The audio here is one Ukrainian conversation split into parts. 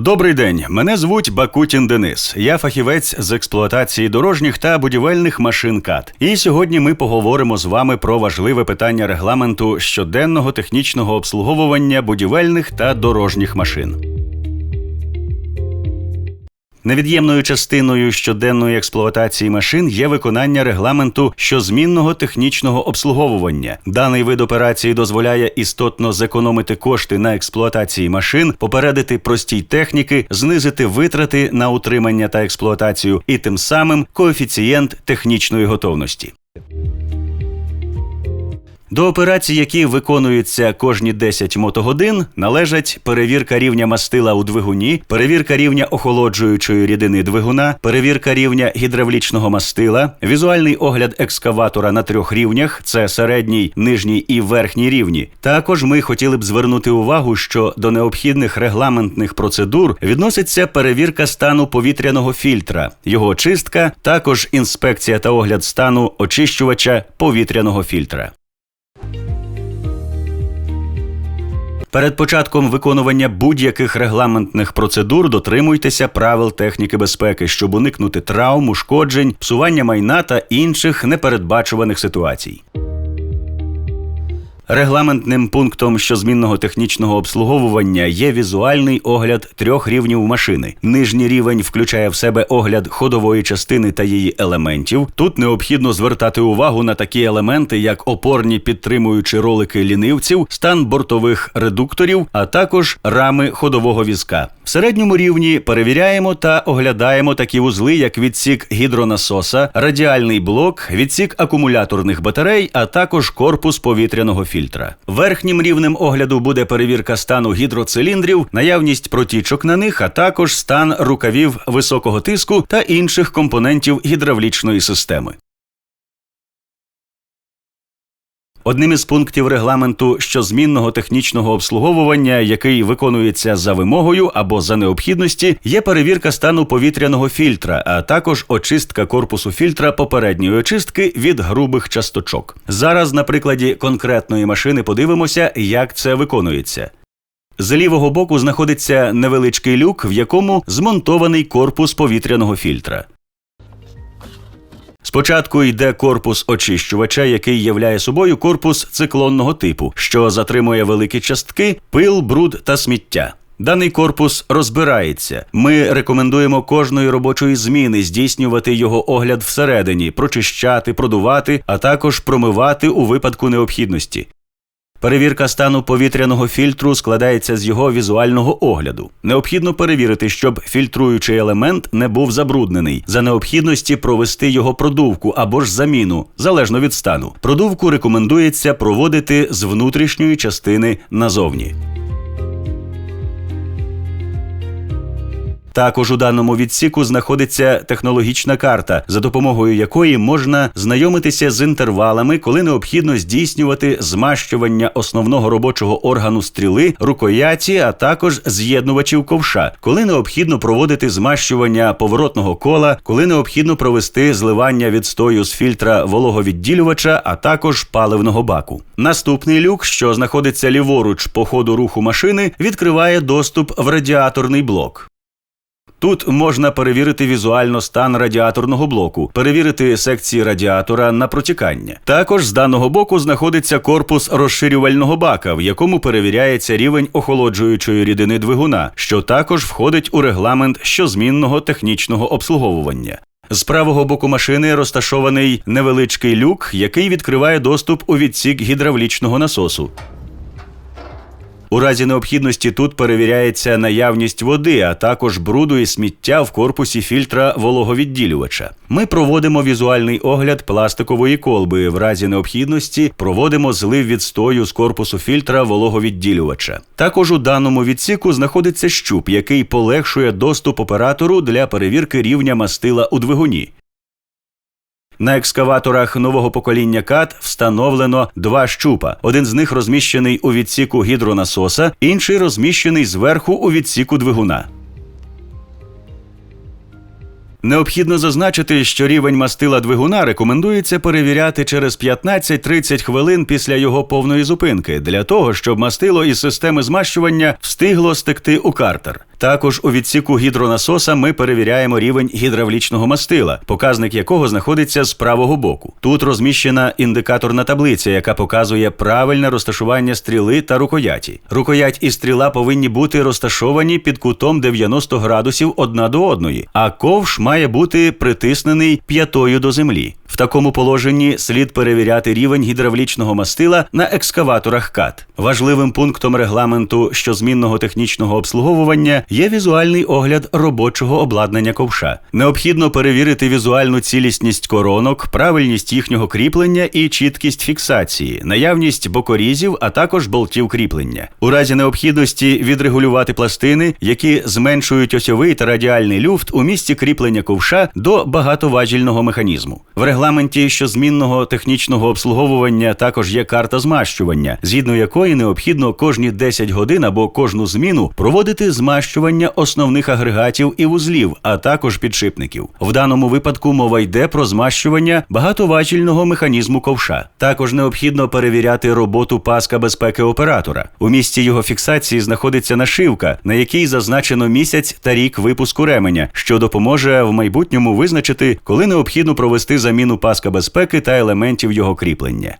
Добрий день, мене звуть Бакутін Денис. Я фахівець з експлуатації дорожніх та будівельних машин КАТ. І сьогодні ми поговоримо з вами про важливе питання регламенту щоденного технічного обслуговування будівельних та дорожніх машин. Невід'ємною частиною щоденної експлуатації машин є виконання регламенту щозмінного технічного обслуговування. Даний вид операції дозволяє істотно зекономити кошти на експлуатації машин, попередити простій техніки, знизити витрати на утримання та експлуатацію і тим самим коефіцієнт технічної готовності. До операцій, які виконуються кожні 10 мотогодин, належать перевірка рівня мастила у двигуні, перевірка рівня охолоджуючої рідини двигуна, перевірка рівня гідравлічного мастила, візуальний огляд екскаватора на трьох рівнях це середній, нижній і верхній рівні. Також ми хотіли б звернути увагу, що до необхідних регламентних процедур відноситься перевірка стану повітряного фільтра, його очистка, також інспекція та огляд стану очищувача повітряного фільтра. Перед початком виконування будь-яких регламентних процедур дотримуйтеся правил техніки безпеки, щоб уникнути травм, ушкоджень, псування майна та інших непередбачуваних ситуацій. Регламентним пунктом щозмінного технічного обслуговування є візуальний огляд трьох рівнів машини. Нижній рівень включає в себе огляд ходової частини та її елементів. Тут необхідно звертати увагу на такі елементи, як опорні підтримуючі ролики лінивців, стан бортових редукторів, а також рами ходового візка. В середньому рівні перевіряємо та оглядаємо такі вузли, як відсік гідронасоса, радіальний блок, відсік акумуляторних батарей, а також корпус повітряного фільтра. Верхнім рівнем огляду буде перевірка стану гідроциліндрів, наявність протічок на них, а також стан рукавів високого тиску та інших компонентів гідравлічної системи. Одним із пунктів регламенту щозмінного технічного обслуговування, який виконується за вимогою або за необхідності, є перевірка стану повітряного фільтра, а також очистка корпусу фільтра попередньої очистки від грубих часточок. Зараз на прикладі конкретної машини подивимося, як це виконується. З лівого боку знаходиться невеличкий люк, в якому змонтований корпус повітряного фільтра. Спочатку йде корпус очищувача, який являє собою корпус циклонного типу, що затримує великі частки, пил, бруд та сміття. Даний корпус розбирається. Ми рекомендуємо кожної робочої зміни здійснювати його огляд всередині, прочищати, продувати, а також промивати у випадку необхідності. Перевірка стану повітряного фільтру складається з його візуального огляду. Необхідно перевірити, щоб фільтруючий елемент не був забруднений, за необхідності провести його продувку або ж заміну, залежно від стану. Продувку рекомендується проводити з внутрішньої частини назовні. Також у даному відсіку знаходиться технологічна карта, за допомогою якої можна знайомитися з інтервалами, коли необхідно здійснювати змащування основного робочого органу стріли, рукояті, а також з'єднувачів ковша, коли необхідно проводити змащування поворотного кола, коли необхідно провести зливання відстою з фільтра вологовідділювача, а також паливного баку. Наступний люк, що знаходиться ліворуч по ходу руху машини, відкриває доступ в радіаторний блок. Тут можна перевірити візуально стан радіаторного блоку, перевірити секції радіатора на протікання. Також з даного боку знаходиться корпус розширювального бака, в якому перевіряється рівень охолоджуючої рідини двигуна, що також входить у регламент щозмінного технічного обслуговування. З правого боку машини розташований невеличкий люк, який відкриває доступ у відсік гідравлічного насосу. У разі необхідності тут перевіряється наявність води, а також бруду і сміття в корпусі фільтра вологовідділювача. Ми проводимо візуальний огляд пластикової колби. В разі необхідності проводимо злив відстою з корпусу фільтра вологовідділювача. Також у даному відсіку знаходиться щуп, який полегшує доступ оператору для перевірки рівня мастила у двигуні. На екскаваторах нового покоління КАТ встановлено два щупа. Один з них розміщений у відсіку гідронасоса, інший розміщений зверху у відсіку двигуна. Необхідно зазначити, що рівень мастила двигуна рекомендується перевіряти через 15-30 хвилин після його повної зупинки для того, щоб мастило із системи змащування встигло стекти у картер. Також у відсіку гідронасоса ми перевіряємо рівень гідравлічного мастила, показник якого знаходиться з правого боку. Тут розміщена індикаторна таблиця, яка показує правильне розташування стріли та рукояті. Рукоять і стріла повинні бути розташовані під кутом 90 градусів одна до одної, а ковш має бути притиснений п'ятою до землі. В такому положенні слід перевіряти рівень гідравлічного мастила на екскаваторах КАТ. Важливим пунктом регламенту щозмінного технічного обслуговування є візуальний огляд робочого обладнання ковша. Необхідно перевірити візуальну цілісність коронок, правильність їхнього кріплення і чіткість фіксації, наявність бокорізів, а також болтів кріплення. У разі необхідності відрегулювати пластини, які зменшують осьовий та радіальний люфт у місці кріплення ковша до багатоважільного механізму. В регламенті щозмінного технічного обслуговування також є карта змащування, згідно якої необхідно кожні 10 годин або кожну зміну проводити змащування основних агрегатів і вузлів, а також підшипників. В даному випадку мова йде про змащування багатоважільного механізму ковша. Також необхідно перевіряти роботу паска безпеки оператора. У місці його фіксації знаходиться нашивка, на якій зазначено місяць та рік випуску ременя, що допоможе в майбутньому визначити, коли необхідно провести заміну паска безпеки та елементів його кріплення.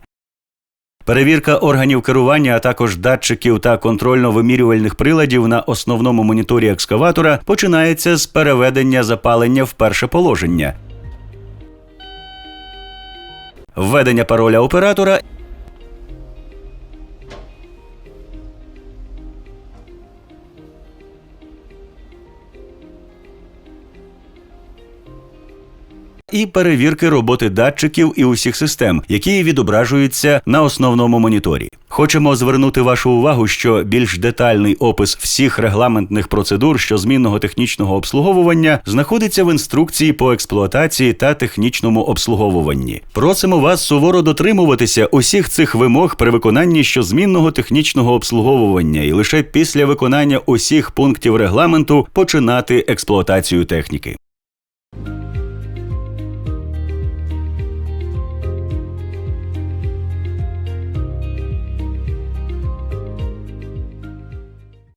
Перевірка органів керування, а також датчиків та контрольно-вимірювальних приладів на основному моніторі екскаватора починається з переведення запалення в перше положення, введення пароля оператора і перевірки роботи датчиків і усіх систем, які відображуються на основному моніторі. Хочемо звернути вашу увагу, що більш детальний опис всіх регламентних процедур щозмінного технічного обслуговування знаходиться в інструкції по експлуатації та технічному обслуговуванні. Просимо вас суворо дотримуватися усіх цих вимог при виконанні щозмінного технічного обслуговування і лише після виконання усіх пунктів регламенту починати експлуатацію техніки.